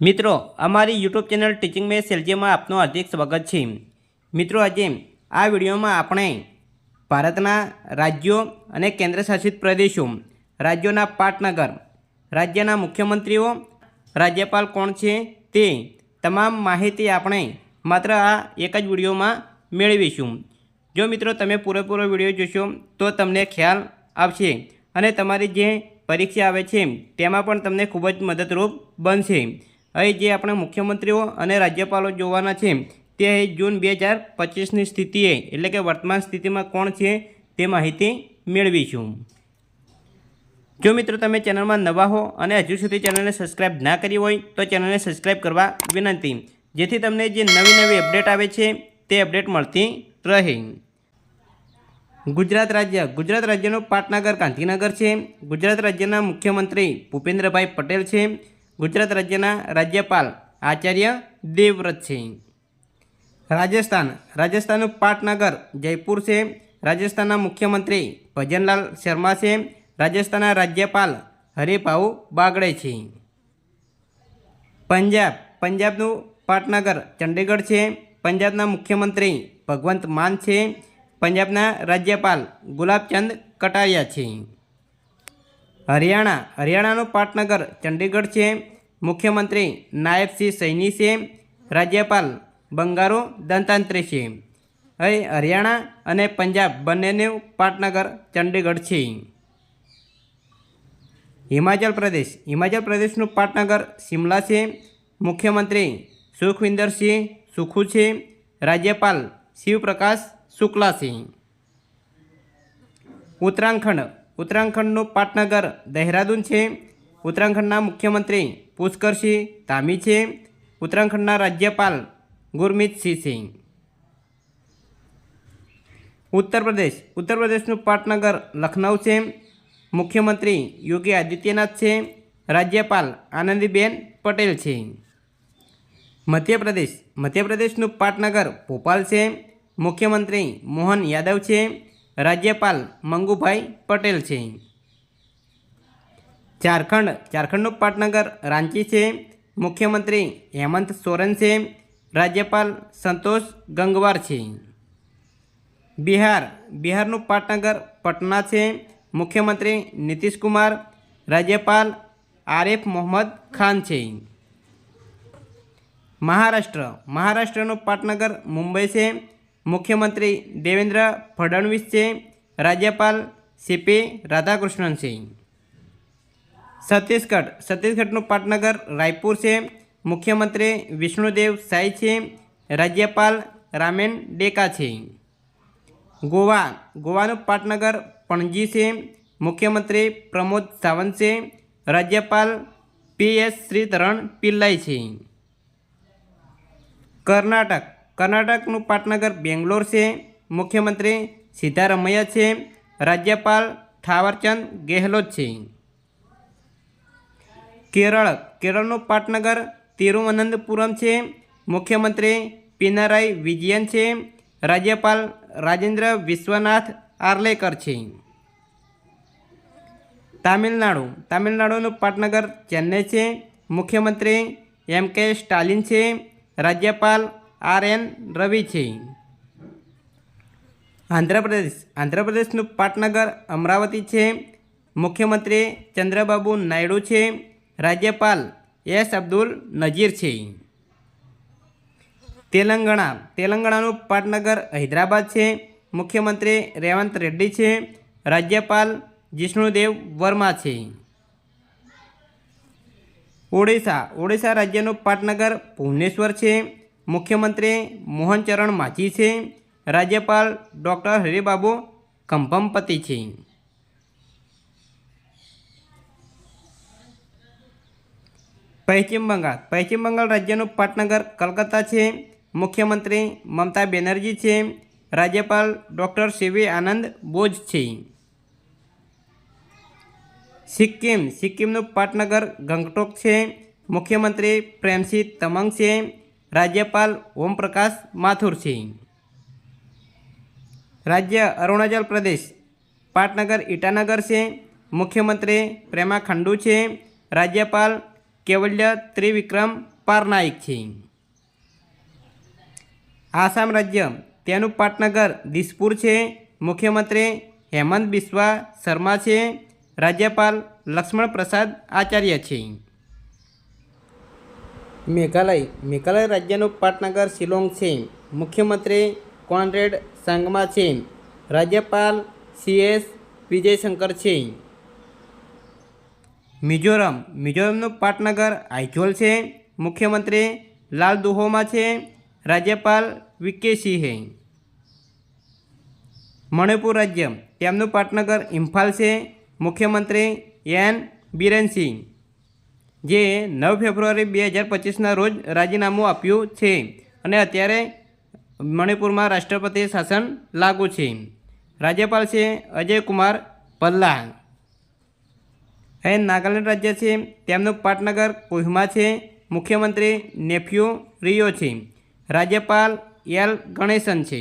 મિત્રો, અમારી YouTube channel teaching મે સેલજીમાં આપનું હાર્દિક સ્વાગત છે. મિત્રો, આજે આ વિડીયોમાં આપણે ભારતના રાજ્યો અને કેન્દ્રશાસિત પ્રદેશો, રાજ્યોના પાટનગર, રાજ્યના મુખ્યમંત્રીઓ, રાજ્યપાલ કોણ છે તે તમામ માહિતી આપણે માત્ર આ એક જ વિડીયોમાં મેળવીશું. જો મિત્રો, તમે પૂરેપૂરો વીડિયો જોશો, તો તમને ખ્યાલ આવશે અને તમારી જે પરીક્ષા આવે છે, તેમાં પણ તમને ખૂબ જ મદદરૂપ બનશે. અહીં જે આપણે મુખ્યમંત્રીઓ અને રાજ્યપાલો જોવાના છે, તે જૂન બે હજાર પચીસની સ્થિતિએ એટલે કે વર્તમાન સ્થિતિમાં કોણ છે, તે માહિતી મેળવીશું. જો મિત્રો તમે ચેનલમાં નવા હો અને હજુ સુધી ચેનલને સબસ્ક્રાઇબ ના કરી હોય, તો ચેનલને સબસ્ક્રાઇબ કરવા વિનંતી. જેથી તમને જે નવી નવી અપડેટ આવે છે, તે અપડેટ મળતી રહે. ગુજરાત રાજ્ય. ગુજરાત રાજ્યનું પાટનગર, ગાંધીનગર છે. ગુજરાત રાજ્યના મુખ્યમંત્રી ભૂપેન્દ્રભાઈ પટેલ છે. ગુજરાત રાજ્યના રાજ્યપાલ આચાર્ય દેવવ્રત છે રાજસ્થાન રાજસ્થાનનું પાટનગર, જયપુર છે. રાજસ્થાનના મુખ્યમંત્રી ભજનલાલ શર્મા છે. રાજસ્થાનના રાજ્યપાલ હરિભાઉ બાગડે છે. પંજાબ, પંજાબનું પાટનગર, ચંડીગઢ છે. પંજાબના મુખ્યમંત્રી ભગવંત માન છે. પંજાબના રાજ્યપાલ ગુલાબચંદ કટારિયા છે. હરિયાણા, હરિયાણાનું પાટનગર, ચંડીગઢ છે, મુખ્યમંત્રી નાયબસિંહ સૈની છે, રાજ્યપાલ બંગારો દંતાંત્રી છે. અહીં હરિયાણા અને પંજાબ બંનેનું પાટનગર, ચંડીગઢ છે. હિમાચલ પ્રદેશ, હિમાચલ પ્રદેશનું પાટનગર શિમલા છે, મુખ્યમંત્રી સુખવિંદરસિંહ સુખુ છે, રાજ્યપાલ શિવપ્રકાશ શુક્લા છે. ઉત્તરાખંડ ઉત્તરાખંડનું પાટનગર દહેરાદૂન છે. ઉત્તરાખંડના મુખ્યમંત્રી પુષ્કરસિંહ ધામી છે. ઉત્તરાખંડના રાજ્યપાલ ગુરમીતસિંહ સિંહ. ઉત્તર પ્રદેશ. ઉત્તર પ્રદેશનું પાટનગર લખનઉ છે. મુખ્યમંત્રી યોગી આદિત્યનાથ છે. રાજ્યપાલ આનંદીબેન પટેલ છે. મધ્યપ્રદેશ. મધ્યપ્રદેશનું પાટનગર ભોપાલ છે. મુખ્યમંત્રી મોહન યાદવ છે. રાજ્યપાલ મંગુભાઈ પટેલ છે. ઝારખંડ, ઝારખંડનું પાટનગર રાંચી છે. મુખ્યમંત્રી હેમંત સોરેન છે. રાજ્યપાલ સંતોષ ગંગવાર છે. બિહાર, બિહારનું પાટનગર પટના છે. મુખ્યમંત્રી નીતિશ કુમાર રાજ્યપાલ આરિફ મોહમ્મદ ખાન છે. મહારાષ્ટ્ર, મહારાષ્ટ્રનું પાટનગર મુંબઈ છે. મુખ્યમંત્રી દેવેન્દ્ર ફડણવીસ છે, રાજ્યપાલ સીપી રાધાકૃષ્ણન છે. છત્તીસગઢ, છત્તીસગઢનું પાટનગર રાયપુર છે, મુખ્યમંત્રી વિષ્ણુદેવ સાઈ છે, રાજ્યપાલ રામેન ડેકા છે. ગોવા, ગોવાનું પાટનગર પણજી છે, મુખ્યમંત્રી પ્રમોદ સાવંત છે, રાજ્યપાલ પી એસ શ્રીધરણ પિલ્લાઈ છે. કર્ણાટક કર્ણાટકનું પાટનગર બેંગ્લોર છે. મુખ્યમંત્રી સિદ્ધારમૈયા છે. રાજ્યપાલ થાવરચંદ ગેહલોત છે. કેરળ, કેરળનું પાટનગર તિરુવનંતપુરમ છે. મુખ્યમંત્રી પિનારાઈ વિજયન છે. રાજ્યપાલ રાજેન્દ્ર વિશ્વનાથ આર્લેકર છે. તામિલનાડુ, તામિલનાડુનું પાટનગર ચેન્નઈ છે. મુખ્યમંત્રી એમ કે સ્ટાલિન છે. રાજ્યપાલ આર એન રવિ છે. આંધ્રપ્રદેશ આંધ્રપ્રદેશનું પાટનગર અમરાવતી છે. મુખ્યમંત્રી ચંદ્રબાબુ નાયડુ છે. રાજ્યપાલ એસ અબ્દુલ નજીર છે. તેલંગાણા તેલંગાણાનું પાટનગર હૈદરાબાદ છે. મુખ્યમંત્રી રેવંત રેડ્ડી છે. રાજ્યપાલ જિષ્ણુદેવ વર્મા છે. ઓડિશા ઓડિશા રાજ્યનું પાટનગર ભુવનેશ્વર છે. મુખ્યમંત્રી મોહનચરણ માઝી છે. રાજ્યપાલ ડૉક્ટર હરિબાબુ કંભમપતિ છે. પશ્ચિમ બંગાળ. પશ્ચિમ બંગાળ રાજ્યનું પાટનગર, કલકત્તા છે. મુખ્યમંત્રી મમતા બેનર્જી છે. રાજ્યપાલ ડૉક્ટર સીવી આનંદ બોઝ છે. સિક્કિમ. સિક્કિમનું પાટનગર ગંગટોક છે. મુખ્યમંત્રી પ્રેમસિંહ તમંગ છે. રાજ્યપાલ ઓમપ્રકાશ માથુર છે રાજ્ય અરુણાચલ પ્રદેશ, પાટનગર ઈટાનગર છે. મુખ્યમંત્રી પ્રેમા ખંડુ છે. રાજ્યપાલ કેવલ્ય ત્રિવિક્રમ પારનાયક છે. આસામ રાજ્ય તેનું પાટનગર દિસપુર છે. મુખ્યમંત્રી હેમંત બિસ્વા શર્મા છે. રાજ્યપાલ લક્ષ્મણ પ્રસાદ આચાર્ય છે. મેઘાલય. મેઘાલય રાજ્યનું પાટનગર શિલોંગ છે. મુખ્યમંત્રી કોનરેડ સાંગમા છે. રાજ્યપાલ સીએસ વિજયશંકર છે. મિઝોરમ. મિઝોરમનું પાટનગર આઇઝોલ છે. મુખ્યમંત્રી લાલ દુહોમાં છે. રાજ્યપાલ વિકે સિંહે. મણિપુર રાજ્ય. તેમનું પાટનગર ઇમ્ફાલ છે. મુખ્યમંત્રી એન. બિરેન સિંહ જે નવ ફેબ્રુઆરી બે હજાર પચીસના રોજ રાજીનામું આપ્યું છે અને અત્યારે મણિપુરમાં રાષ્ટ્રપતિ શાસન લાગુ છે. રાજ્યપાલ છે અજય કુમાર પલ્લા એ નાગાલેન્ડ રાજ્ય છે, તેમનું પાટનગર કોહિમા છે, મુખ્યમંત્રી નેફ્યુ રિયો છે, રાજ્યપાલ એલ ગણેશન છે.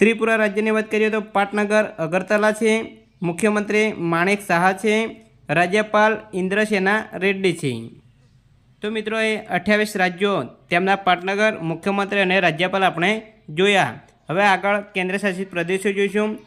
ત્રિપુરા રાજ્યની વાત કરીએ તો પાટનગર અગરતલા છે મુખ્યમંત્રી માણેક શાહ છે, રાજ્યપાલ ઇન્દ્રસેના રેડ્ડી છે. તો મિત્રો, એ અઠ્યાવીસ રાજ્યો તેમના પાટનગર, મુખ્યમંત્રી અને રાજ્યપાલ આપણે જોયા. હવે આગળ કેન્દ્રશાસિત પ્રદેશો જોઈશું.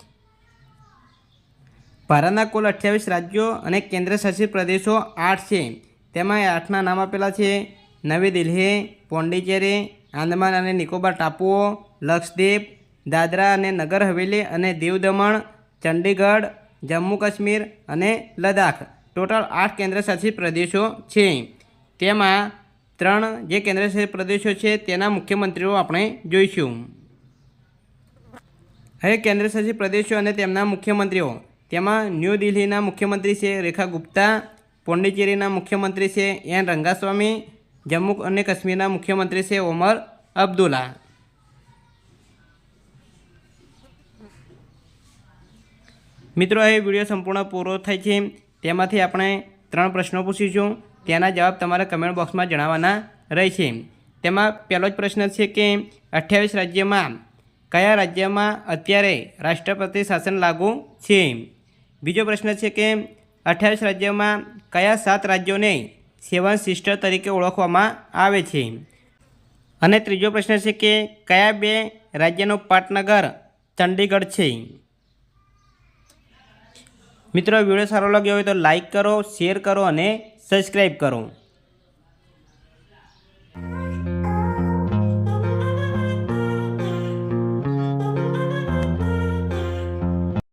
ભારતના કુલ અઠ્યાવીસ રાજ્યો અને કેન્દ્રશાસિત પ્રદેશો આઠ છે. તેમાં આઠના નામ આપેલા છે. નવી દિલ્હી, પોંડિચેરી, આંદમાન અને નિકોબાર ટાપુઓ, લક્ષદ્વીપ, દાદરા અને નગર હવેલી અને દીવ દમણ ચંડીગઢ, જમ્મુ કાશ્મીર અને લદ્દાખ. ટોટલ આઠ કેન્દ્રશાસિત પ્રદેશો છે. તેમાં ત્રણ જે કેન્દ્રશાસિત પ્રદેશો છે, તેના મુખ્યમંત્રીઓ આપણે જોઈશું. હવે કેન્દ્રશાસિત પ્રદેશો અને તેમના મુખ્યમંત્રીઓ. તેમાં ન્યૂ દિલ્હીના મુખ્યમંત્રી છે, રેખા ગુપ્તા. પોંડિચેરીના મુખ્યમંત્રી છે, એન રંગાસ્વામી. જમ્મુ અને કાશ્મીરના મુખ્યમંત્રી છે, ઓમર અબ્દુલ્લા. મિત્રો, એ વીડિયો સંપૂર્ણ પૂરો થાય છે. તેમાંથી આપણે ત્રણ પ્રશ્નો પૂછીશું. તેના જવાબ તમારે કમેન્ટ બોક્સમાં જણાવવાના રહેશે. તેમાં પહેલો જ પ્રશ્ન છે કે, અઠ્યાવીસ રાજ્યમાં કયા રાજ્યમાં અત્યારે રાષ્ટ્રપતિ શાસન લાગુ છે? બીજો પ્રશ્ન છે કે, અઠ્યાવીસ રાજ્યોમાં કયા સાત રાજ્યોને સેવન સિસ્ટર તરીકે ઓળખવામાં આવે છે? અને ત્રીજો પ્રશ્ન છે કે, કયા બે રાજ્યનું પાટનગર, ચંડીગઢ છે? મિત્રો વીડિયો સારો લાગ્યો હોય તો લાઈક કરો શેર કરો અને સબસ્ક્રાઈબ કરો.